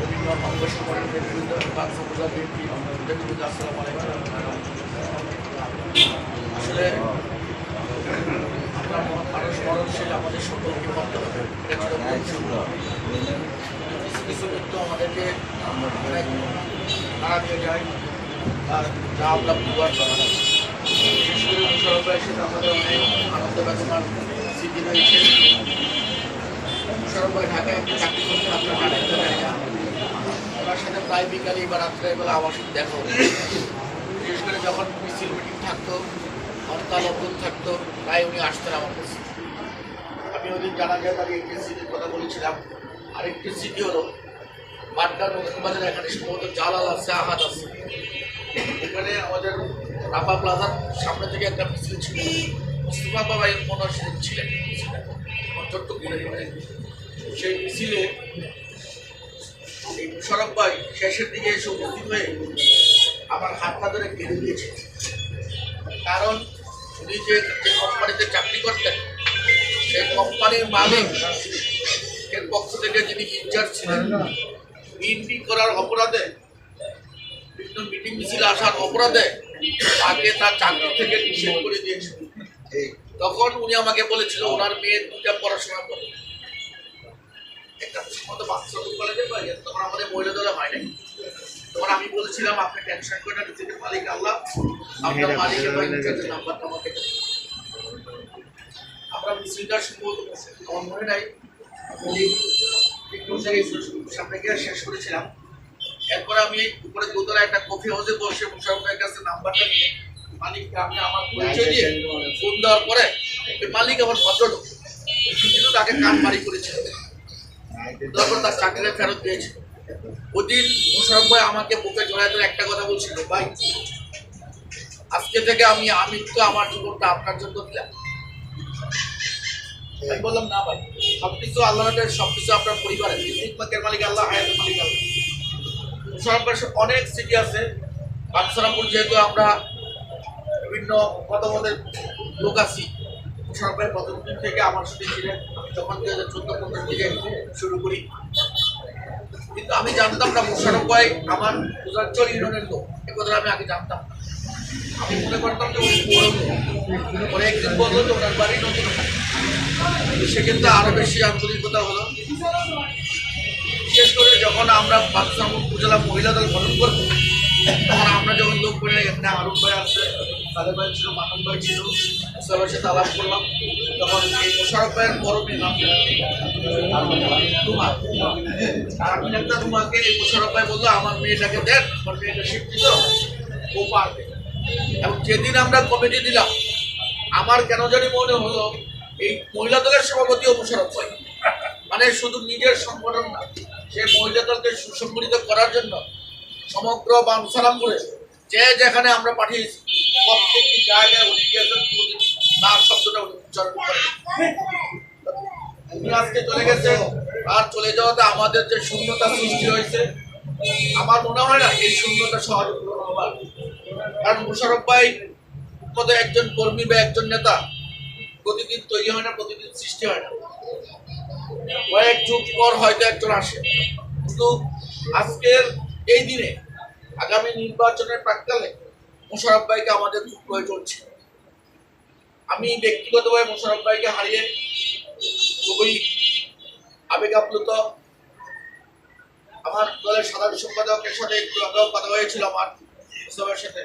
বিভিন্ন অঙ্গ বিরুদ্ধে বাংলা উপজেলা বিএনপি আসলে আমরা মরণশীল আমাদের সকলকে ভাবতে হবে। কিছু কিছু আমাদেরকে দিয়ে যায়। আর যা আমরা। বিশেষ করে সাথে আমাদের অনেক আনন্দ বেদনার স্মৃতি রয়েছে। সাথে প্রায় বিকালে বা আমার দেখা। যখন মিটিং থাকতো থাকতো উনি আমার কাছে। আমি জানা যায় কথা বলেছিলাম। আরেকটি হলো নতুন এখানে সম্ভবত আছে আছে। এখানে আমাদের প্লাজার সামনে থেকে একটা মিছিল ছিল। মুস্তফা বাবা মনে হয় সেদিন ছিলেন। সেই মিছিলে এই মুশারফ ভাই শেষের দিকে এসে উপস্থিত হয়ে আমার হাতটা ধরে কেড়ে দিয়েছে। কারণ উনি যে কোম্পানিতে চাকরি করতেন সেই কোম্পানির মালিক এর পক্ষ থেকে যিনি ইনচার্জ ছিলেন বিএনপি করার অপরাধে বিভিন্ন মিটিং মিছিল আসার অপরাধে তাকে তার চাকরি থেকে নিষেধ করে দিয়েছে। তখন উনি আমাকে বলেছিল ওনার মেয়ে দুটা পড়াশোনা করে। একটা মতো বাচ্চা কলেজে পাই তখন আমাদের মহিলা দলে হয় নাই। তখন আমি বলছিলাম আপনি টেনশন করে না নিজেদের মালিক আল্লাহ আপনার মালিকের বা নাম্বারটা আমাকে আমরা মিছিলটা সম্ভবত আমার মনে নাই। একটু জায়গায় সামনে গিয়ে শেষ করেছিলাম। এরপর আমি উপরে দোতলা একটা কফি হাউসে বসে মুশারফের কাছে নাম্বারটা নিয়ে মালিককে আমি আমার পরিচয় দিয়ে ফোন দেওয়ার পরে মালিক আমার ভদ্রলোক। কিন্তু তাকে কান বাড়ি করেছিল। তারপর তার ফেরত দিয়েছে ওদিন মুশারফ ভাই আমাকে বুকে জড়ায় ধরে একটা কথা বলছিল, ভাই, আজকে থেকে আমি আমি তো আমার জীবনটা আপনার জন্য দিলাম। বললাম, না ভাই, সবকিছু আল্লাহ সবকিছু আপনার পরিবারের। মালিক আল্লাহ, হায়াতের মালিক আল্লাহ। মুশারফ ভাইয়ের অনেক স্মৃতি আছে। বাদশারামপুর যেহেতু আমরা বিভিন্ন মতামতের লোক আছি মুশারফ ভাই প্রথম দিন থেকে আমার সাথে ছিলেন? তখন দুই হাজার চোদ্দ পনেরো থেকে শুরু করি। কিন্তু আমি জানতাম না মোশারফ ভাই আমার পূজাঞ্চল ইউনিয়নের লোক। এ আমি আগে জানতাম। আমি মনে করতাম যে পরে একদিন বলল যে ওনার বাড়ি নতুন। সেক্ষেত্রে আরও বেশি আন্তরিকতা হলো। বিশেষ করে যখন আমরা বাদশাহ উপজেলা মহিলা দল গঠন করব, তখন আমরা যখন লোক করে এখানে আরুফ ভাই আছে সালেম ভাই ছিল মানব ভাই ছিল। মুসাফের সাথে আলাপ করলাম। তখন এই মোশারফ ভাইয়ের বড় নাম রুমা আর আমি একটা তোমাকে এই মোশারফ ভাই বলল, আমার মেয়েটাকে দেন আমার মেয়েটা শিক্ষিত, ও পারবে। এবং যেদিন আমরা কমিটি দিলাম, আমার কেন জানি মনে হলো, এই মহিলা দলের সভাপতিও মোশারফ ভাই। মানে শুধু নিজের সংগঠন না, সে মহিলা দলকে সুসংগঠিত করার জন্য সমগ্র বামসারামপুরে যে যেখানে আমরা পাঠিয়েছি প্রত্যেকটি জায়গায় উনি গিয়েছেন তার শব্দটা উনি উচ্চারণ করেন। আজকে চলে গেছে আর চলে যাওয়াতে আমাদের যে শূন্যতা সৃষ্টি হয়েছে, আমার মনে হয় না এই শূন্যতা সহজে পূরণ হবার। কারণ মুশারফ ভাই মতো একজন কর্মী বা একজন নেতা, প্রতিদিন তৈরি হয় না, প্রতিদিন সৃষ্টি হয় না। কয়েক যুগ পর হয়তো একজন আসে। কিন্তু আজকের এই দিনে আগামী নির্বাচনের প্রাককালে মোশারফ ভাইকে আমাদের খুব প্রয়োজন ছিল আমি ব্যক্তিগতভাবে মোশারফ ভাইকে হারিয়ে খুবই আবেগ আপ্লুত। আমার দলের সাধারণ সম্পাদকের সাথে একটু আগেও কথা হয়েছিল আমার মুসাফের সাথে।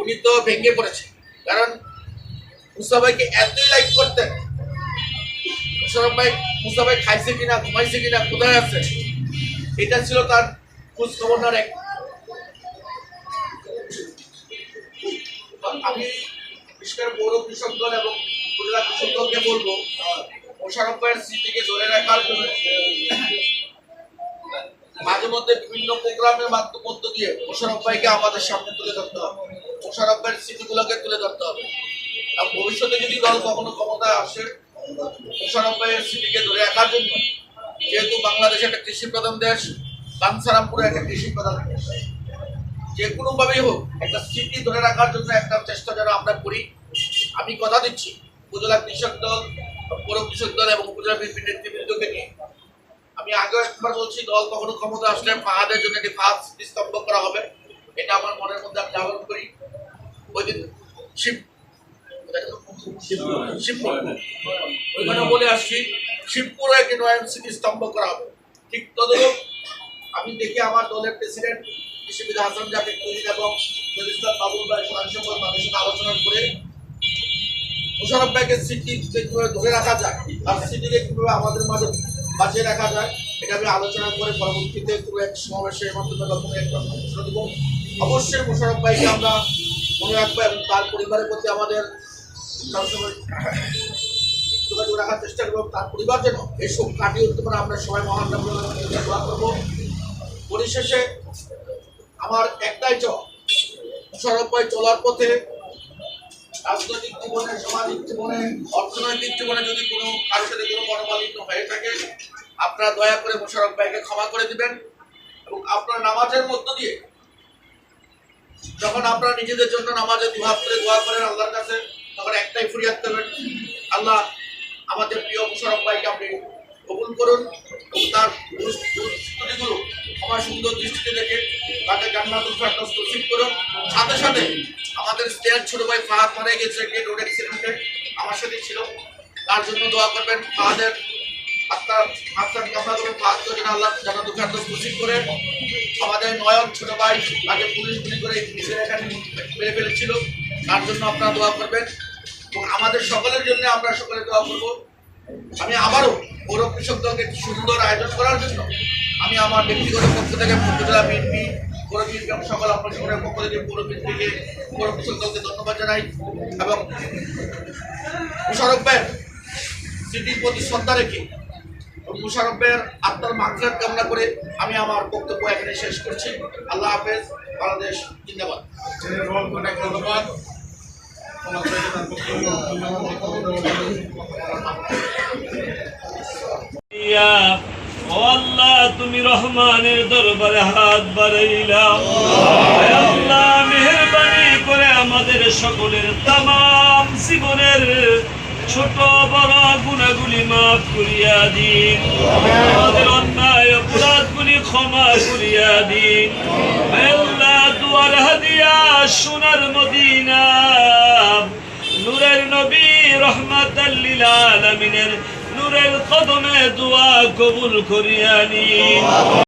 উনি তো ভেঙে পড়েছে। কারণ মুসা ভাইকে এতই লাইক করতেন মুশারফ ভাই মুসা ভাই খাইছে কিনা, ঘুমাইছে কিনা, কোথায় আছে? এটা ছিল তার খোঁজ খবর এক আমি বিশেষ করে পৌর কৃষক দল এবং উপজেলা কৃষক দলকে বলব মোশারফ ভাইয়ের স্মৃতিকে ধরে রাখার জন্য মাঝে মধ্যে বিভিন্ন প্রোগ্রামের মাধ্যম মধ্য দিয়ে মোশারফ ভাইকে আমাদের সামনে তুলে ধরতে হবে। মোশারফ ভাইয়ের স্মৃতিগুলোকে তুলে ধরতে হবে। এবং ভবিষ্যতে যদি দল কখনো ক্ষমতায় আসে মোশারফ ভাইয়ের স্মৃতিকে ধরে রাখার জন্য, যেহেতু বাংলাদেশ একটা কৃষি প্রধান দেশ বাংসারামপুরে একটা কৃষি প্রধান দেশ যে কোনোভাবেই হোক, একটা স্মৃতি ধরে রাখার জন্য একটা চেষ্টা যেন আমরা করি। আমি কথা দিচ্ছি, উপজেলা কৃষক দল, পৌর কৃষক দল এবং উপজেলা বিএনপি নেতৃবৃন্দকে নিয়ে। আমি আগেও একবার বলছি, দল কখনো ক্ষমতা আসলে ফাহাদের জন্য একটি ফাহাদ স্তম্ভ করা হবে। এটা আমার মনের মধ্যে আমি জাগরণ করি। ওই দিন শিব শিবপুর। ওইখানে বলে আসছি, শিবপুরে একটি স্তম্ভ করা হবে। ঠিক তদরূপ আমি দেখি আমার দলের প্রেসিডেন্ট কৃষিবিদ হাসান জাকির এবং বাবুল ভাই তাদের সাথে আলোচনা করে মোশারফ ভাইকে স্মৃতি কীভাবে ধরে রাখা যায় আর স্মৃতিকে কীভাবে আমাদের মাঝে বাঁচিয়ে রাখা যায়, এটা আমি আলোচনা করে পরবর্তীতে এক মাধ্যমে একটা ঘোষণা দেবো অবশ্যই মোশারফ ভাইকে আমরা মনে রাখব এবং তার পরিবারের প্রতি আমাদের যোগাযোগ রাখার চেষ্টা করব তার পরিবার যেন এসব কাটিয়ে উঠতে পারে। আমরা সবাই মহান পরিশেষে আমার একটাই চ চলার পথে, রাজনৈতিক জীবনে, সামাজিক জীবনে, অর্থনৈতিক জীবনে যদি কোনো কারোর সাথে কোনো মনোমালিন্য হয়ে থাকে, আপনারা দয়া করে মোশারফ ভাইকে ক্ষমা করে দিবেন এবং আপনার নামাজের মধ্য দিয়ে যখন আপনারা নিজেদের জন্য নামাজে দুহাত করে দোয়া করেন আল্লাহর কাছে, তখন একটাই ফরিয়াদ করবেন, আল্লাহ আমাদের প্রিয় মোশারফ ভাইকে আপনি কবুল করুন তার দুষ্কৃতিগুলো আমার সুন্দর দৃষ্টিতে দেখে তাকে জান্নাতুল ফেরদৌস নসিব করুন। সাথে সাথে আমাদের স্টেয়ার ছোট ভাই ফাহাদ মারা গেছে একটি রোড অ্যাক্সিডেন্টে আমার সাথে ছিল। তার জন্য দোয়া করবেন ফাহাদের। আত্মার আত্মার কামনা করুন ফাহাদকে যেন আল্লাহ জান্নাতুল ফেরদৌস নসিব করে। আমাদের নয়ন ছোট ভাই তাকে পুলিশ গুলি করে নিজের এখানে মেরে ফেলেছিল। তার জন্য আপনারা দোয়া করবেন। এবং আমাদের সকলের জন্য আমরা সকলে দোয়া করব। আমি আবারও পৌর কৃষক দলকে সুন্দর আয়োজন করার জন্য আমি আমার ব্যক্তিগত পক্ষ থেকে উপজেলা বিএনপি বিএনপি এবং সকল অপরাধের পক্ষ থেকে পৌর বিএনপিকে পৌর কৃষক দলকে ধন্যবাদ জানাই এবং মুশারফ স্মৃতির প্রতি শ্রদ্ধা রেখে মুশারফ আত্মার মাকসাদ কামনা করে আমি আমার বক্তব্য এখানে শেষ করছি। আল্লাহ হাফেজ, বাংলাদেশ জিন্দাবাদ। ধন্যবাদ। ও ছোট বড় গুণাগুলি মাফ করিয়া দিন। আমাদের অন্যায় অপরাধগুলি ক্ষমা করিয়া দিন। দুয়ার হাদিয়া সোনার মদিনা। নূরের নবী রহমাতাল্লিল আলামিনের নূরের কদমে দোয়া কবুল করিয়া